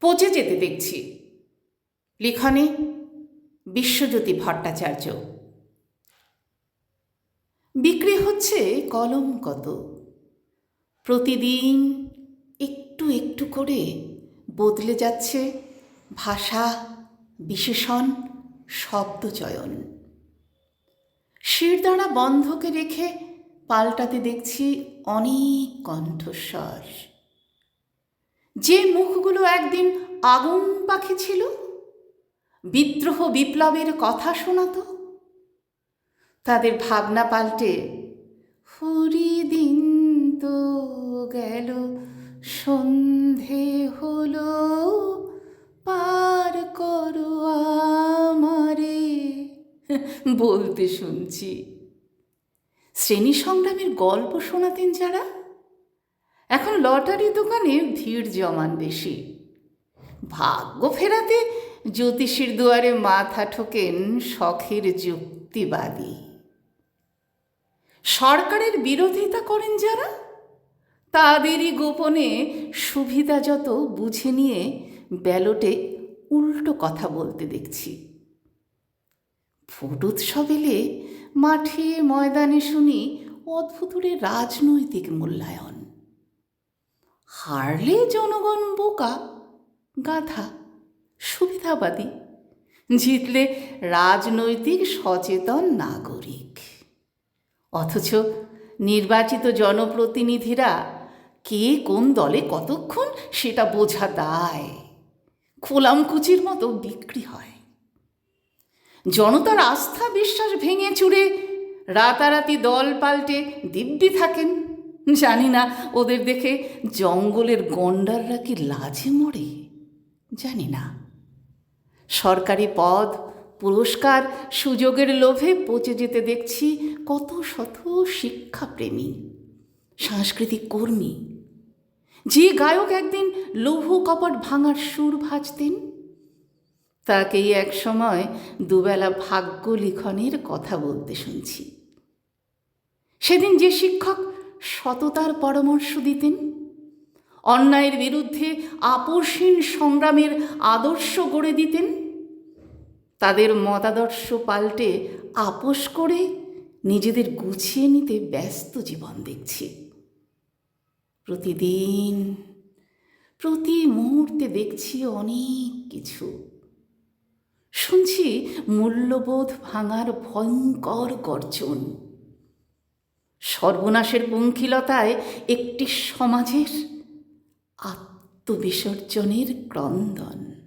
পচে যেতে দেখছি। লিখনে বিশ্বজ্যোতি ভট্টাচার্য। বিক্রি হচ্ছে কলম কত? প্রতিদিন একটু একটু করে বদলে যাচ্ছে ভাষা, বিশেষণ শব্দচয়ন শিরদাঁড়া বন্ধকে রেখে পাল্টাতে দেখছি অনেক কণ্ঠস্বর। যে মুখগুলো একদিন আগুন পাখি ছিল, বিদ্রোহ বিপ্লবের কথা শোনাতো, তাদের ভাবনা পাল্টে হরিদিন তো গেল, সন্ধে হলো, পার করো আমারে। বলতে শুনছি। শ্রেণি সংগ্রামের গল্প শোনাতেন যারা এখন লটারি দোকানে ভিড় জমান বেশি। ভাগ্য ফেরাতে জ্যোতিষীর দুয়ারে মাথা ঠোকেন শখের যুক্তিবাদী। সরকারের বিরোধিতা করেন যারা, তাদেরই গোপনে সুবিধা যত বুঝে নিয়ে ব্যালটে উল্টো কথা বলতে দেখছি। ভোট উৎসব এলে মাঠে ময়দানে শুনি অদ্ভুতরে রাজনৈতিক মূল্যায়ন। হারলে জনগণ বোকা, গাধা, সুবিধাবাদী, জিতলে রাজনৈতিক সচেতন নাগরিক। অথচ নির্বাচিত জনপ্রতিনিধিরা কে কোন দলে কতক্ষণ সেটা বোঝা দায়। খোলামকুচির মতো বিক্রি হয়। জনতার আস্থা বিশ্বাস ভেঙে চুড়ে রাতারাতি দল পাল্টে দিব্যি থাকেন জানি না ওদের দেখে জঙ্গলের গন্ডাররা কি লাজে মরে? জানি না সরকারি পদ, পুরস্কার, সুযোগের লোভে পচে যেতে দেখছি কত শত শিক্ষাপ্রেমী, সাংস্কৃতিক কর্মী। যে গায়ক একদিন লৌহ কপট ভাঙার সুর ভাজতেন, তাকেই এক সময় দুবেলা ভাগ্য লিখনের কথা বলতে শুনছি। সেদিন যে শিক্ষক সততার পরামর্শ দিতেন। অন্যায়ের বিরুদ্ধে আপসীন সংগ্রামের আদর্শ গড়ে দিতেন। তাদের মতাদর্শ পাল্টে আপোষ করে নিজেদের গুছিয়ে নিতে ব্যস্ত জীবন দেখছি। প্রতিদিন, প্রতি মুহূর্তে দেখছি অনেক কিছু। শুনছি মূল্যবোধ ভাঙার ভয়ঙ্কর গর্জন। সর্বনাশের পঙ্খিলতায় একটি সমাজের আত্মবিসর্জনের ক্রন্দন।